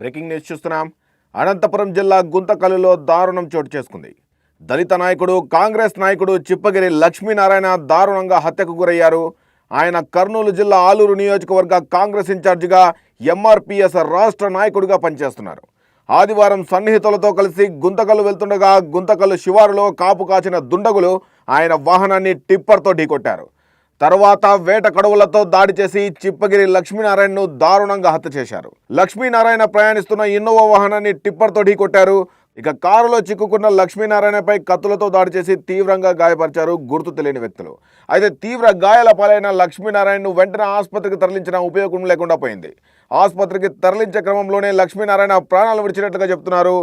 Breaking news చూస్తున్నాం. అనంతపురం జిల్లా గుంతకల్లులో దారుణం చోటు చేసుకుంది. దళిత నాయకుడు కాంగ్రెస్ నాయకుడు చిప్పగిరి లక్ష్మీనారాయణ దారుణంగా హత్యకు గురయ్యారు. ఆయన కర్నూలు జిల్లా ఆలూరు నియోజకవర్గ కాంగ్రెస్ ఇన్ఛార్జిగా ఎంఆర్పిఎస్ రాష్ట్ర నాయకుడిగా పనిచేస్తున్నారు. ఆదివారం సన్నిహితులతో కలిసి గుంతకల్లు వెళ్తుండగా గుంతకల్లు శివారులో కాపు కాచిన దుండగులు ఆయన వాహనాన్ని టిప్పర్తో ఢీకొట్టారు. తర్వాత వేట కడువులతో దాడి చేసి చిప్పగిరి లక్ష్మీనారాయణను దారుణంగా హత్య చేశారు. లక్ష్మీనారాయణ ప్రయాణిస్తున్న ఇన్నోవా వాహనాన్ని టిప్పర్తో ఢీకొట్టారు. ఇక కారులో చిక్కుకున్న లక్ష్మీనారాయణపై కత్తులతో దాడి చేసి తీవ్రంగా గాయపరిచారు గుర్తు తెలియని వ్యక్తులు. అయితే తీవ్ర గాయాల పాలైన లక్ష్మీనారాయణను వెంటనే ఆసుపత్రికి తరలించిన ఉపయోగం లేకుండా పోయింది. ఆసుపత్రికి తరలించే క్రమంలోనే లక్ష్మీనారాయణ ప్రాణాలు విడిచినట్లుగా చెప్తున్నారు.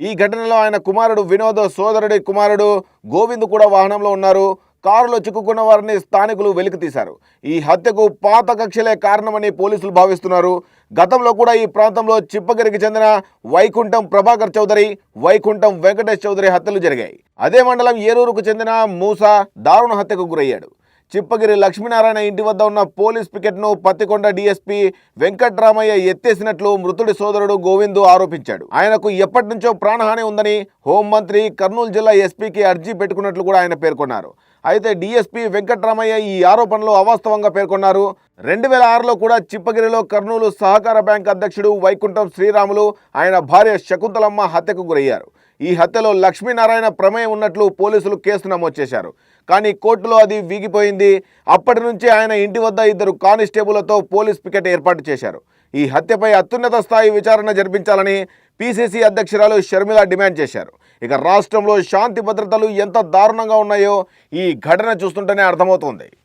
ఈ ఘటనలో ఆయన కుమారుడు వినోద్ సోదరుడి కుమారుడు గోవింద్ కూడా వాహనంలో ఉన్నారు. కారులో చిక్కుకున్న వారిని స్థానికులు వెలికి తీశారు. ఈ హత్యకు పాత కక్షలే కారణమని పోలీసులు భావిస్తున్నారు. గతంలో కూడా ఈ ప్రాంతంలో చిప్పగిరికి చెందిన వైకుంఠం ప్రభాకర్ చౌదరి వైకుంఠం వెంకటేష్ చౌదరి హత్యలు జరిగాయి. అదే మండలం ఏరూరుకు చెందిన మూస దారుణ హత్యకు గురయ్యాడు. చిప్పగిరి లక్ష్మీనారాయణ ఇంటి వద్ద ఉన్న పోలీస్ పికెట్ను పత్తికొండ డీఎస్పీ వెంకట్రామయ్య ఎత్తేసినట్లు మృతుడి సోదరుడు గోవిందు ఆరోపించాడు. ఆయనకు ఎప్పటి నుంచో ప్రాణహాని ఉందని హోంమంత్రి కర్నూలు జిల్లా ఎస్పీకి అర్జీ పెట్టుకున్నట్లు కూడా ఆయన పేర్కొన్నారు. అయితే డీఎస్పీ వెంకట్రామయ్య ఈ ఆరోపణలు అవాస్తవంగా పేర్కొన్నారు. రెండు వేల ఆరులో కూడా చిప్పగిరిలో కర్నూలు సహకార బ్యాంక్ అధ్యక్షుడు వైకుంఠం శ్రీరాములు ఆయన భార్య శకుంతలమ్మ హత్యకు గురయ్యారు. ఈ హత్యలో లక్ష్మీనారాయణ ప్రమేయం ఉన్నట్లు పోలీసులు కేసు నమోదు చేశారు. కానీ కోర్టులో అది వీగిపోయింది. అప్పటి నుంచి ఆయన ఇంటి వద్ద ఇద్దరు కానిస్టేబుళ్ళతో పోలీస్ పికెట్ ఏర్పాటు చేశారు. ఈ హత్యపై అత్యున్నత స్థాయి విచారణ జరిపించాలని పీసీసీ అధ్యక్షురాలు షర్మిల డిమాండ్ చేశారు. ఇక రాష్ట్రంలో శాంతి భద్రతలు ఎంత దారుణంగా ఉన్నాయో ఈ ఘటన చూస్తుంటేనే అర్థమవుతోంది.